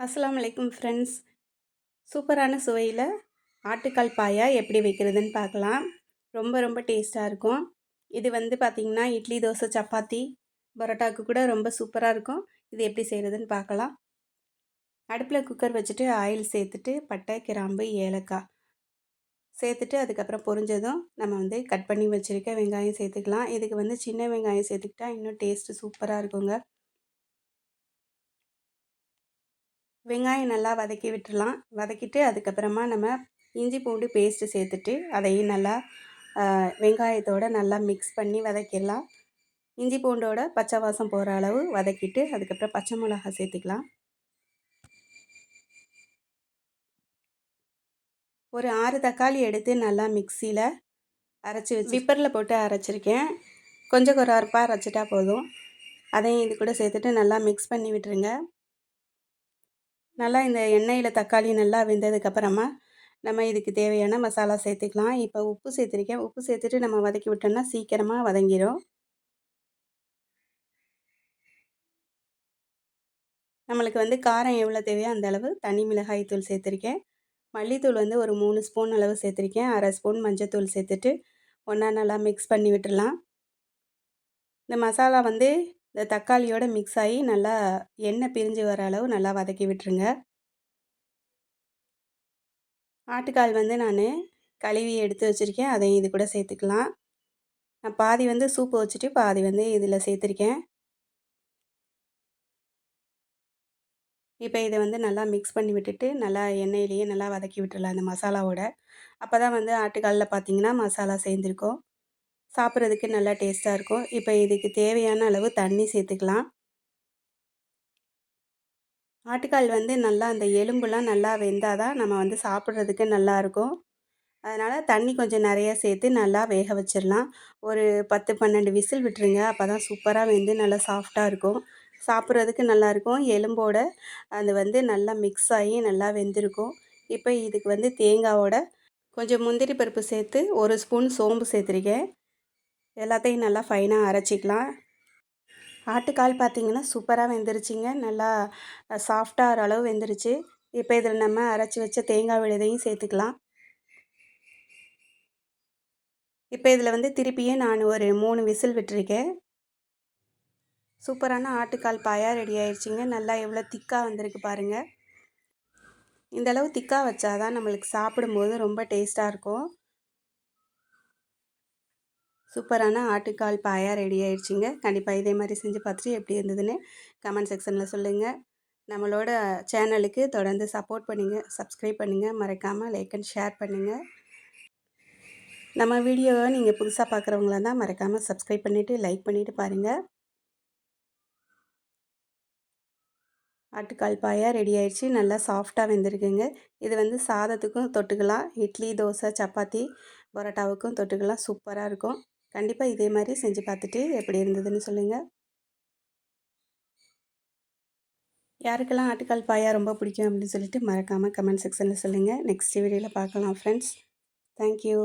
அஸ்லாம் வலைக்கும் ஃப்ரெண்ட்ஸ் சூப்பரான சுவையில் ஆட்டுக்கால் பாயா எப்படி வைக்கிறதுன்னு பார்க்கலாம். ரொம்ப ரொம்ப டேஸ்ட்டாக இருக்கும். இது வந்து பார்த்திங்கன்னா இட்லி தோசை சப்பாத்தி பரோட்டாவுக்கு கூட ரொம்ப சூப்பராக இருக்கும். இது எப்படி செய்கிறதுன்னு பார்க்கலாம். அடுப்பில் குக்கர் வச்சுட்டு ஆயில் சேர்த்துட்டு பட்டை கிராம்பு ஏலக்காய் சேர்த்துட்டு அதுக்கப்புறம் பொரிஞ்சதும் நம்ம வந்து கட் பண்ணி வச்சுருக்க வெங்காயம் சேர்த்துக்கலாம். இதுக்கு வந்து சின்ன வெங்காயம் சேர்த்துக்கிட்டா இன்னும் டேஸ்ட்டு சூப்பராக இருக்குங்க. வெங்காயம் நல்லா வதக்கி விட்டுடலாம். வதக்கிட்டு அதுக்கப்புறமா நம்ம இஞ்சி பூண்டு பேஸ்ட்டு சேர்த்துட்டு அதையும் நல்லா வெங்காயத்தோடு நல்லா மிக்ஸ் பண்ணி வதக்கிடலாம். இஞ்சி பூண்டோட பச்சை வாசம் போகிற அளவு வதக்கிட்டு அதுக்கப்புறம் பச்சை மிளகா சேர்த்துக்கலாம். ஒரு ஆறு தக்காளி எடுத்து நல்லா மிக்சியில் அரைச்சி வச்சு விப்பரில் போட்டு அரைச்சிருக்கேன். கொஞ்சம் குறப்பாக அரைச்சிட்டா போதும். அதையும் இது கூட சேர்த்துட்டு நல்லா மிக்ஸ் பண்ணி விட்டுருங்க. நல்லா இந்த எண்ணெயில் தக்காளி நல்லா வெந்ததுக்கப்புறமா நம்ம இதுக்கு தேவையான மசாலா சேர்த்துக்கலாம். இப்போ உப்பு சேர்த்துருக்கேன். உப்பு சேர்த்துட்டு நம்ம வதக்கி விட்டோம்னா சீக்கிரமாக வதங்கிடும் நம்மளுக்கு வந்து காரம் எவ்வளோ தேவையோ அந்த அளவு தனி மிளகாய் தூள் சேர்த்துருக்கேன். மல்லித்தூள் வந்து ஒரு மூணு ஸ்பூன் அளவு சேர்த்துருக்கேன். அரை ஸ்பூன் மஞ்சத்தூள் சேர்த்துட்டு ஒன்றா நல்லா மிக்ஸ் பண்ணி விட்டுடலாம். இந்த மசாலா வந்து இந்த தக்காளியோட மிக்ஸ் ஆகி நல்லா எண்ணெய் பிரிஞ்சு வர அளவு நல்லா வதக்கி விட்டுருங்க. ஆட்டுக்கால் வந்து நான் கழுவி எடுத்து வச்சுருக்கேன். அதையும் இது கூட சேர்த்துக்கலாம். நான் பாதி வந்து சூப்பு வச்சுட்டு பாதி வந்து இதில் சேர்த்துருக்கேன். இப்போ இதை வந்து நல்லா மிக்ஸ் பண்ணி விட்டுட்டு நல்லா எண்ணெயிலேயே நல்லா வதக்கி விட்டுடலாம் அந்த மசாலாவோட. அப்போ தான் வந்து ஆட்டுக்காலில் பார்த்திங்கன்னா மசாலா சேர்ந்துருக்கும். சாப்பிட்றதுக்கு நல்லா டேஸ்ட்டாக இருக்கும். இப்போ இதுக்கு தேவையான அளவு தண்ணி சேர்த்துக்கலாம். ஆட்டுக்கால் வந்து நல்லா அந்த எலும்புலாம் நல்லா வெந்தால் தான் நம்ம வந்து சாப்பிட்றதுக்கு நல்லாயிருக்கும் அதனால் தண்ணி கொஞ்சம் நிறைய சேர்த்து நல்லா வேக வச்சிடலாம். ஒரு பத்து பன்னெண்டு விசில் விட்டுருங்க. அப்போ தான் சூப்பராக வெந்து நல்லா சாஃப்டாக இருக்கும். சாப்பிட்றதுக்கு நல்லாயிருக்கும் எலும்போட அது வந்து நல்லா மிக்ஸ் ஆகி நல்லா வெந்திருக்கும். இப்போ இதுக்கு வந்து தேங்காவோட கொஞ்சம் முந்திரி பருப்பு சேர்த்து ஒரு ஸ்பூன் சோம்பு சேர்த்துருக்கேன். எல்லாத்தையும் நல்லா ஃபைனாக அரைச்சிக்கலாம். ஆட்டுக்கால் பார்த்திங்கன்னா சூப்பராக வெந்துருச்சுங்க. நல்லா சாஃப்டாகிற அளவு வெந்துருச்சு. இப்போ இதில் நம்ம அரைச்சி வச்ச தேங்காய் விழுதையும் சேர்த்துக்கலாம். இப்போ இதில் வந்து திருப்பியும் நான் ஒரு மூணு விசில் விட்டுருக்கேன். சூப்பரான ஆட்டுக்கால் பாயா ரெடி ஆயிடுச்சிங்க நல்லா எவ்வளோ திக்காக வந்திருக்கு பாருங்கள் இந்தளவு திக்காக வச்சாதான் நம்மளுக்கு சாப்பிடும்போது ரொம்ப டேஸ்ட்டாக இருக்கும். சூப்பரான ஆட்டுக்கால் பாயா ரெடி ஆயிடுச்சுங்க. கண்டிப்பாக இதே மாதிரி செஞ்சு பார்த்துட்டு எப்படி இருந்ததுன்னு கமெண்ட் செக்ஷனில் சொல்லுங்கள் நம்மளோட சேனலுக்கு தொடர்ந்து சப்போர்ட் பண்ணுங்கள் சப்ஸ்கிரைப் பண்ணுங்கள் மறக்காமல் லைக் அண்ட் ஷேர் பண்ணுங்கள் நம்ம வீடியோவை நீங்கள் புதுசாக பார்க்குறவங்களா தான் மறக்காமல் சப்ஸ்கிரைப் பண்ணிவிட்டு லைக் பண்ணிவிட்டு பாருங்கள் ஆட்டுக்கால் பாயா ரெடி ஆயிடுச்சு. நல்லா சாஃப்டாக வெந்திருக்குங்க. இது வந்து சாதத்துக்கும் தொட்டுக்கலாம். இட்லி தோசை சப்பாத்தி பரோட்டாவுக்கும் தொட்டுக்கலாம். சூப்பராக இருக்கும். கண்டிப்பாக இதே மாதிரி செஞ்சு பார்த்துட்டு எப்படி இருந்ததுன்னு சொல்லுங்கள் யாருக்கெல்லாம் ஆட்டுக்கால் பாயா ரொம்ப பிடிக்கும் அப்படின்னு சொல்லிட்டு மறக்காமல் கமெண்ட் செக்ஷனில் சொல்லுங்கள் நெக்ஸ்ட் வீடியோவில் பார்க்கலாம் ஃப்ரெண்ட்ஸ். தேங்க்யூ.